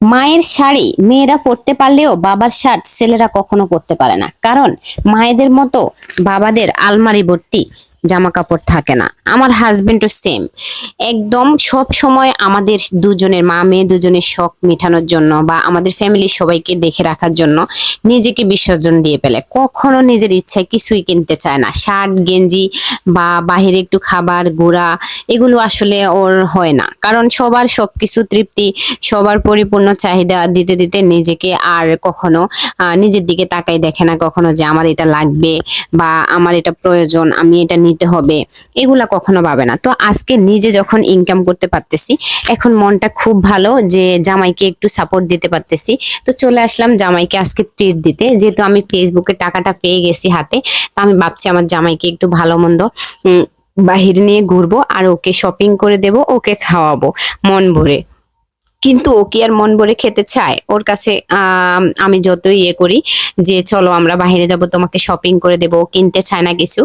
মায়ের শাড়ি মেয়েরা পরতে পারলেও বাবার শার্ট ছেলেরা কখনো পরতে পারে না। কারণ মায়েদের মতো বাবাদের আলমারি ভর্তি জামা কাপড় থাকে না। আমার হাজবেন্ডও সেম একদম সব সময় আমাদের দুজনের মা মেয়ে দুজনের শখ মেটানোর জন্য বা আমাদের ফ্যামিলির সবাইকে দেখে রাখার জন্য নিজেকে বিসর্জন দিয়ে ফেলে। কখনো নিজের ইচ্ছায় কিছুই কিনতে চায় না। শার্ট, গেঞ্জি বা বাহিরে একটু খাবার ঘোরা এগুলো আসলে ওর হয় না। কারণ সবার সবকিছু তৃপ্তি, সবার পরিপূর্ণ চাহিদা দিতে দিতে নিজেকে আর কখনো নিজের দিকে তাকাই দেখে না কখনো যে আমার এটা লাগবে বা আমার এটা প্রয়োজন, আমি এটা নিতে হবে। এগুলা কখনো ভাবে না। তো আজকে নিজে যখন ইনকাম করতে পারতেছি, এখন মনটা খুব ভালো যে জামাইকে একটু সাপোর্ট দিতে পারতেছি। তো চলে আসলাম জামাইকে আজকে ট্রিট দিতে। যেহেতু আমি ফেসবুকে টাকাটা পেয়ে গেছি হাতে, তো আমি ভাবছি আমার জামাইকে একটু ভালো মন্দ বাহিরে নিয়ে ঘুরবো আর ওকে শপিং করে দেব, ওকে খাওয়াবো। মন ভরে। কিন্তু ও কি আর মন ভরে খেতে চায়? ওর কাছে আম, যতই ইয়ে করি যে চলো আমরা বাইরে যাব তোমাকে শপিং করে দেবো ও কিনতে চায় না কিছু।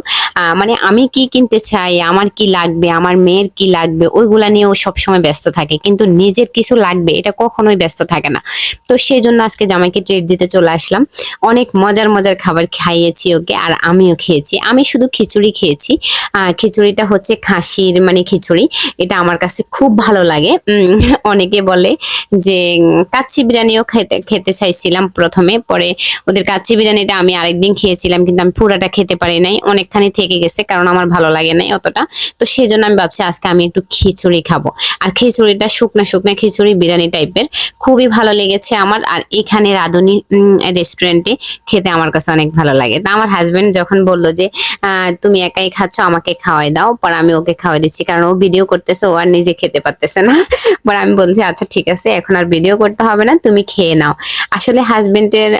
মানে আমি কি কিনতে চাই? আমার কি লাগবে? আমার মেয়ের কি লাগবে? ওইগুলা নিয়ে ও সবসময় ব্যস্ত থাকে। কিন্তু নিজের কিছু লাগবে এটা কখনোই ব্যস্ত থাকে না। তো সেই জন্য আজকে জামাইকে ট্রিট দিতে চলে আসলাম। অনেক মজার মজার খাবার খাইয়েছি ওকে আর আমিও খেয়েছি। আমি শুধু খিচুড়ি খেয়েছি। খিচুড়িটা হচ্ছে খাসির মানে খিচুড়ি। এটা আমার কাছে খুব ভালো লাগে। অনেকে বলে যে উম, কাচ্চি বিরিয়ানিও খেতে খেতে চাইছিলাম প্রথমে। পরে ওদের কাচ্চি বিরিয়ানিটা আমি আরেকদিন খেয়েছিলাম কিন্তু আমি পুরাটা খেতে পারি নাই। অনেকখানি থেকে গেছে কারণ আমার ভালো লাগে নাই অতটা। তো সেই জন্য আমি ভাবছি আজকে আমি একটু খিচুড়ি খাব। আর খিচুড়িটা শুকনা শুকনা খিচুড়ি বিরিয়ানি টাইপের। খুবই ভালো লেগেছে আমার। আর এখানে রাধুনি রেস্টুরেন্টে খেতে আমার কাছে অনেক ভালো লাগে। তা আমার হাজবেন্ড যখন বলল যে তুমি একাই খাচ্ছ আমাকে খাওয়াই দাও। পর আমি ওকে খাওয়াই দিচ্ছি কারণ ও ভিডিও করতেছে ও আর নিজে খেতে পারতেছে না। পর আমি বলছি আচ্ছা ঠিক আছে, এখন আর ভিডিও করতে হবে না, তুমি খেয়ে নাও। আসলে হাজবেন্ডের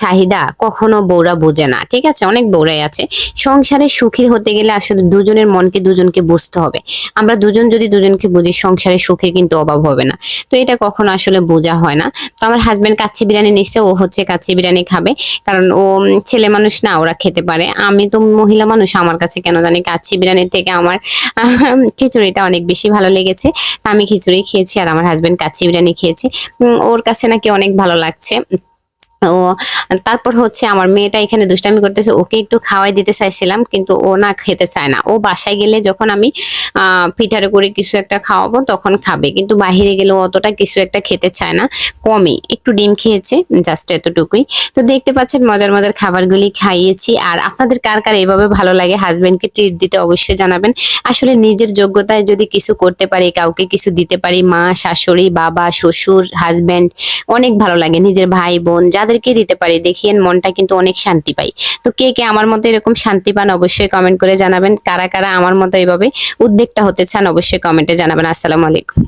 চাহিদা কখনো বউরা বোঝে না, ঠিক আছে? অনেক বৌরাই আছে। সংসারে সুখী হতে গেলে আসলে দুজনের মনকে দুজনকে বুঝতে হবে। আমরা দুজন যদি দুজনকে বুঝি, সংসারে সুখের কিন্তু অভাব হবে না। তো এটা কখনো আসলে বোঝা হয় না। তো আমার হাজবেন্ড কাচ্চি বিরিয়ানি নিচ্ছে, ও হচ্ছে কাচ্চি বিরিয়ানি খাবে। কারণ ও ছেলে মানুষ না, ওরা খেতে পারে। আমি তো মহিলা মানুষ, আমার কাছে কেন জানি কাচ্চি বিরিয়ানি থেকে আমার খিচুড়িটা অনেক বেশি ভালো লেগেছে। আমি খিচুড়ি খেয়েছি আর আমার হাজবেন্ড কাচ্চি বিরিয়ানি খেয়েছে। ওর কাছে নাকি অনেক ভালো লাগছে। ও, তারপর হচ্ছে আমার মেয়েটা এখানে দুষ্টামি করতেছে, ওকে একটু খাওয়াই দিতে চাইছিলাম, কিন্তু ও না খেতে চায় না। ও বাসায় গেলে যখন আমি পিঠারে করে কিছু একটা খাওয়াবো, তখন খাবে। কিন্তু বাইরে গেলে অতটা কিছু একটা খেতে চায় না, কমই। একটু ডিম খেয়েছে, জাস্ট এতটুকুই। তো দেখতে পাচ্ছেন, মজার মজার খাবারগুলি খাইয়েছি। আর আপনাদের কার কার এভাবে ভালো লাগে হাজবেন্ডকে ট্রিট দিতে অবশ্যই জানাবেন। আসলে নিজের যোগ্যতায় যদি কিছু করতে পারি, কাউকে কিছু দিতে পারি, মা, শাশুড়ি, বাবা, শ্বশুর হাজবেন্ড অনেক ভালো লাগে। নিজের ভাই, বোন যাদেরকে দিতে পারি। দেখিয়েন মনটা কিন্তু অনেক শান্তি পাই। তো কে কে আমার মতো এরকম শান্তি পান অবশ্যই কমেন্ট করে জানাবেন। কারা কারা আমার মতো এভাবে উদ্যোক্তা হতে চান অবশ্যই কমেন্টে জানাবেন। আসসালামু আলাইকুম।